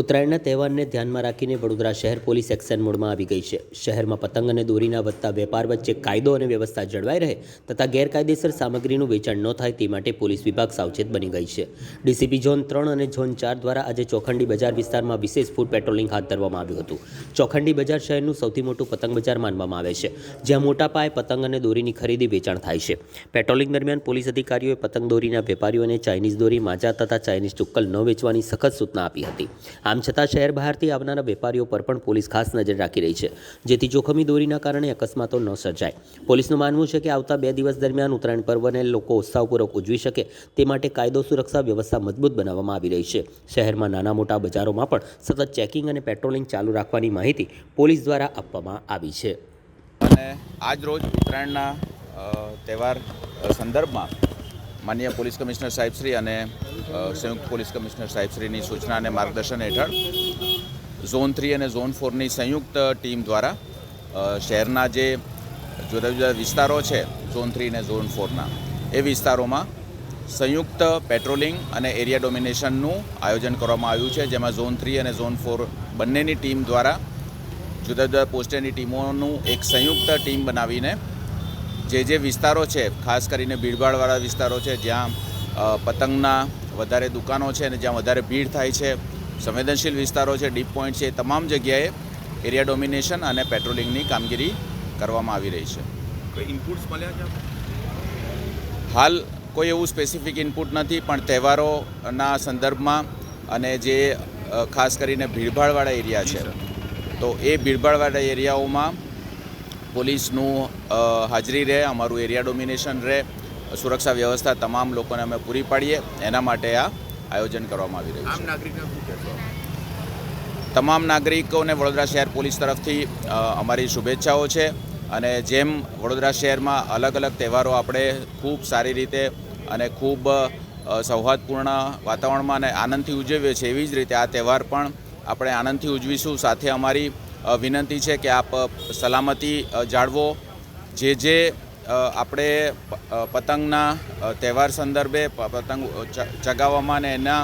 ઉત્તરાયણના તહેવારને ધ્યાનમાં રાખીને વડોદરા શહેર પોલીસ એક્શન મોડમાં આવી ગઈ છે. શહેરમાં પતંગ અને દોરીના વધતા વેપાર વચ્ચે કાયદો અને વ્યવસ્થા જળવાઈ રહે તથા ગેરકાયદેસર સામગ્રીનું વેચાણ ન થાય તે માટે પોલીસ વિભાગ સાવચેત બની ગઈ છે. ડીસીપી ઝોન ત્રણ અને ઝોન ચાર દ્વારા આજે ચોખંડી બજાર વિસ્તારમાં વિશેષ ફૂડ પેટ્રોલિંગ હાથ ધરવામાં આવ્યું હતું. ચોખંડી બજાર શહેરનું સૌથી મોટું પતંગ બજાર માનવામાં આવે છે, જ્યાં મોટા પાયે પતંગ અને દોરીની ખરીદી વેચાણ થાય છે. પેટ્રોલિંગ દરમિયાન પોલીસ અધિકારીઓએ પતંગ દોરીના વેપારીઓને ચાઇનીઝ દોરી, માજા તથા ચાઇનીઝ ચુક્કલ ન વેચવાની સખત સૂચના આપી હતી. આમ છતાં શહેર બહારથી આવનારા વેપારીઓ પર પણ પોલીસ ખાસ નજર રાખી રહી છે. જેથી જોખમી દોરીના કારણે અકસ્માતો ન સર્જાય. પોલીસનું માનવું છે કે આવતા બે દિવસ દરમિયાન ઉત્તરાયણ પર્વને લોકો ઉત્સાહપૂર્વક ઉજવી શકે તે માટે કાયદો સુરક્ષા વ્યવસ્થા મજબૂત બનાવવામાં આવી રહી છે. શહેરમાં નાના મોટા બજારોમાં પણ સતત ચેકિંગ અને પેટ્રોલિંગ ચાલુ રાખવાની માહિતી પોલીસ દ્વારા આપવામાં આવી છે. અને આજ રોજ ઉત્તરાયણના તહેવાર સંદર્ભમાં માનનીય પોલીસ કમિશનર સાહેબશ્રી અને સંયુક્ત પોલીસ કમિશનર સાહેબશ્રીની સૂચના અને માર્ગદર્શન હેઠળ ઝોન થ્રી અને ઝોન ફોરની સંયુક્ત ટીમ દ્વારા શહેરના જે જુદા જુદા વિસ્તારો છે ઝોન થ્રી અને ઝોન ફોરના, એ વિસ્તારોમાં સંયુક્ત પેટ્રોલિંગ અને એરિયા ડોમિનેશનનું આયોજન કરવામાં આવ્યું છે, જેમાં ઝોન થ્રી અને ઝોન ફોર બંનેની ટીમ દ્વારા જુદા જુદા પોસ્ટરની ટીમોનું એક સંયુક્ત ટીમ બનાવીને જે જે વિસ્તારો છે ખાસ કરીને ભીડભાડવાળા વિસ્તારો છે જ્યાં પતંગના વધારે દુકાનો છે અને જ્યાં વધારે ભીડ થાય છે સંવેદનશીલ વિસ્તારો છે ડીપ પોઈન્ટ છે એ તમામ જગ્યાએ એરિયા ડોમિનેશન અને પેટ્રોલિંગની કામગીરી કરવામાં આવી રહી છે. ઇનપુટ્સ મળ્યા છે? હાલ કોઈ એવું સ્પેસિફિક ઇનપુટ નથી પણ તહેવારોના સંદર્ભમાં અને જે ખાસ કરીને ભીડભાડવાળા એરિયા છે તો એ ભીડભાડવાળા એરિયાઓમાં પોલીસનું હાજરી રહે અમારું એરિયા ડોમિનેશન રહે સુરક્ષા વ્યવસ્થા તમામ લોકોને અમે પૂરી પાડીએ એના માટે આ આયોજન કરવામાં આવી રહ્યું છે. તમામ નાગરિકોને વડોદરા શહેર પોલીસ તરફથી અમારી શુભેચ્છાઓ છે અને જેમ વડોદરા શહેરમાં અલગ અલગ તહેવારો આપણે ખૂબ સારી રીતે અને ખૂબ સૌહાદપૂર્ણ સૌહાર્દપૂર્ણ વાતાવરણમાં અને આનંદથી ઉજવીએ છીએ એવી જ રીતે આ તહેવાર પણ આપણે આનંદથી ઉજવીશું. સાથે અમારી વિનંતી છે કે આપ સલામતી જાળવો. જે જે આપણે પતંગના તહેવાર સંદર્ભે પતંગ ચગાવવામાં અને એના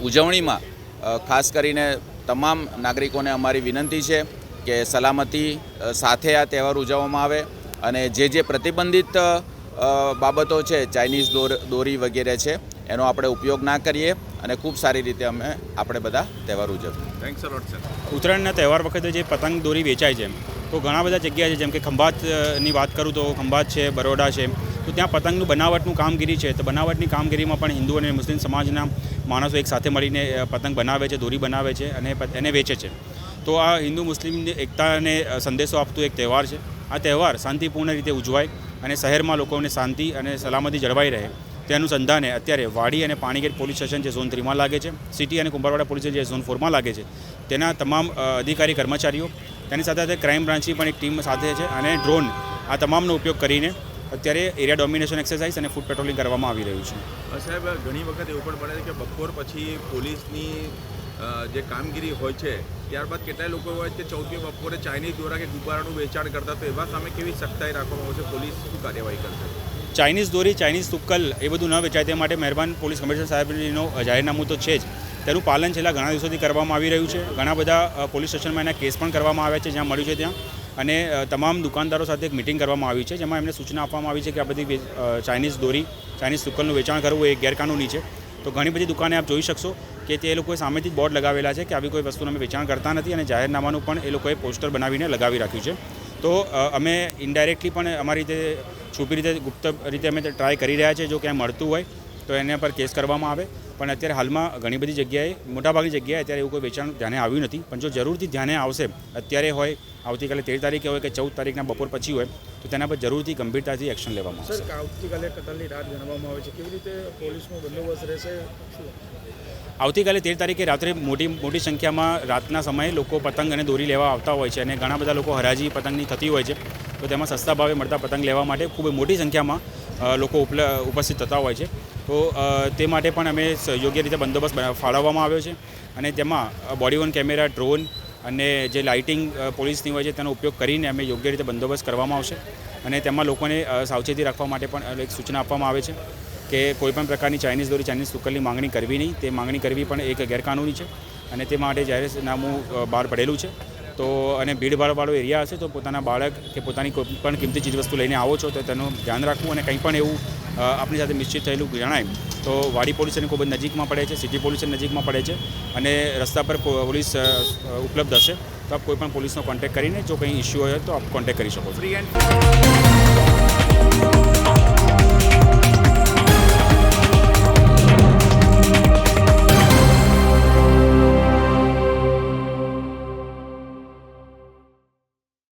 ઉજવણીમાં ખાસ કરીને તમામ નાગરિકોને અમારી વિનંતી છે કે સલામતી સાથે આ તહેવાર ઉજવવામાં આવે અને જે જે પ્રતિબંધિત બાબતો છે ચાઇનીઝ દોર દોરી વગેરે છે એનો આપણે ઉપયોગ ના કરીએ અને ખૂબ સારી રીતે અમે આપણે બધા તહેવાર ઉજવીએ. થેન્ક્સ અલોટ સર ઉત્તરાયણના તહેવાર વખતે જે પતંગ દોરી વેચાય છે તો ઘણા બધા જગ્યા છે જેમ કે ખંભાતની વાત કરું તો ખંભાત છે બરોડા છે તો ત્યાં પતંગનું બનાવટનું કામગીરી છે તો બનાવટની કામગીરીમાં પણ હિન્દુ અને મુસ્લિમ સમાજના માણસો એક સાથે મળીને પતંગ બનાવે છે દોરી બનાવે છે અને એને વેચે છે. તો આ હિન્દુ મુસ્લિમની એકતાને સંદેશો આપતું એક તહેવાર છે. આ તહેવાર શાંતિપૂર્ણ રીતે ઉજવાય અને શહેરમાં લોકોને શાંતિ અને સલામતી જળવાઈ રહે તે અનુસંધાને અત્યારે વાડી અને પાણીગેટ પોલીસ સ્ટેશન જે ઝોન થ્રીમાં લાગે છે, સિટી અને કુંભારવાડા પોલીસ જે ઝોન ફોરમાં લાગે છે, તેના તમામ અધિકારી કર્મચારીઓ, તેની સાથે સાથે ક્રાઇમ બ્રાન્ચની પણ એક ટીમ સાથે છે અને ડ્રોન આ તમામનો ઉપયોગ કરીને અત્યારે એરિયા ડોમિનેશન એક્સરસાઇઝ અને ફૂડ પેટ્રોલિંગ કરવામાં આવી રહ્યું છે. સાહેબ, ઘણી વખત એવું પણ બને છે કે બપોર પછી પોલીસની જે કામગીરી હોય છે, ત્યારબાદ કેટલાય લોકો હોય કે ચૌથી બપોરે ચાઇનીઝ દોરા કે ગુબ્બારાનું વેચાણ કરતા તો એવા સામે કેવી સખ્તાઈ રાખવામાં આવશે પોલીસ શું કાર્યવાહી કરશે? ચાઇનીઝ દોરી, ચાઇનીઝ તુક્કલ એ બધું ન વેચાય તે માટે મહેરબાન પોલીસ કમિશનર સાહેબનો જાહેરનામું તો છે જ. તેનું પાલન છેલ્લા ઘણા દિવસોથી કરવામાં આવી રહ્યું છે. ઘણા બધા પોલીસ સ્ટેશનમાં એના કેસ પણ કરવામાં આવ્યા છે, જ્યાં મળ્યું છે ત્યાં. અને તમામ દુકાનદારો સાથે એક મિટિંગ કરવામાં આવી છે, જેમાં એમને સૂચના આપવામાં આવી છે કે આ બધી ચાઇનીઝ દોરી, ચાઇનીઝ તુક્કલનું વેચાણ કરવું એ ગેરકાનૂની છે. તો ઘણી બધી દુકાને આપ જોઈ શકશો કે તે લોકોએ સામેથી બોર્ડ લગાવેલા છે કે આવી કોઈ વસ્તુનું અમે વેચાણ કરતા નથી અને જાહેરનામાનું પણ એ લોકોએ પોસ્ટર બનાવીને લગાવી રાખ્યું છે. તો અમે ઇન્ડાયરેક્ટલી પણ અમારી રીતે છુપી રીતે ગુપ્ત રીતે અમે ટ્રાય કરી રહ્યા છીએ જો ક્યાંય મળતું હોય તો એના પર કેસ કરવામાં આવે. પણ અત્યારે હાલમાં ઘણી બધી જગ્યાએ, મોટાભાગની જગ્યાએ અત્યારે એવું કોઈ વેચાણ ધ્યાને આવ્યું નથી. પણ જો જરૂરથી ધ્યાને આવશે, અત્યારે હોય, આવતીકાલે તેર તારીખે હોય કે ચૌદ તારીખના બપોર પછી હોય, તો તેના પર જરૂરથી ગંભીરતાથી એક્શન લેવામાં આવશે. આવતીકાલે કતલની રાત ગણવામાં આવે છે. કેવી રીતે પોલીસનો બંદોબસ્ત રહેશે? આવતીકાલે તેર તારીખે રાત્રે મોટી મોટી સંખ્યામાં રાતના સમયે લોકો પતંગ અને દોરી લેવા આવતા હોય છે અને ઘણા બધા લોકો હરાજી પતંગની થતી હોય છે. તો તેમાં સસ્તા ભાવે મળતા પતંગ લેવા માટે ખૂબ મોટી સંખ્યામાં લોકો ઉપસ્થિત થતા હોય છે. તો તે માટે પણ અમે યોગ્ય રીતે બંદોબસ્ત ફાળવવામાં આવ્યો છે અને તેમાં બોડી વન કેમેરા, ડ્રોન અને જે લાઇટિંગ પોલીસની હોય છે તેનો ઉપયોગ કરીને અમે યોગ્ય રીતે બંદોબસ્ત કરવામાં આવશે. અને તેમાં લોકોને સાવચેતી રાખવા માટે પણ એક સૂચના આપવામાં આવે છે. કે કોઈપણ પ્રકારની ચાઇનીઝ દોરી ચાઇનીઝ સુકલની માંગણી કરવી નહીં. તે માંગણી કરવી પણ એક ગેરકાનૂની છે અને તે માટે જાહેરનામું નામું બહાર પડેલું છે, તો અને ભીડભાડવાળો એરિયા હશે, તો પોતાના બાળક કે પોતાની કોઈ પણ કિંમતી ચીજવસ્તુ લઈને આવો છો, તો તેનું ધ્યાન રાખવું અને કંઈ પણ એવું આપણી સાથે નિશ્ચિત થયેલું જણાય. તો વાડી પોલીસ સ્ટેશન ખૂબ જ નજીકમાં પડે છે, સિટી પોલીસ નજીકમાં પડે છે અને રસ્તા પર પોલીસ ઉપલબ્ધ હશે. તો આપ કોઈ પણ પોલીસનો કોન્ટેક્ટ કરીને જો કંઈ ઇસ્યુ હોય તો આપ કોન્ટેક્ટ કરી શકો છો.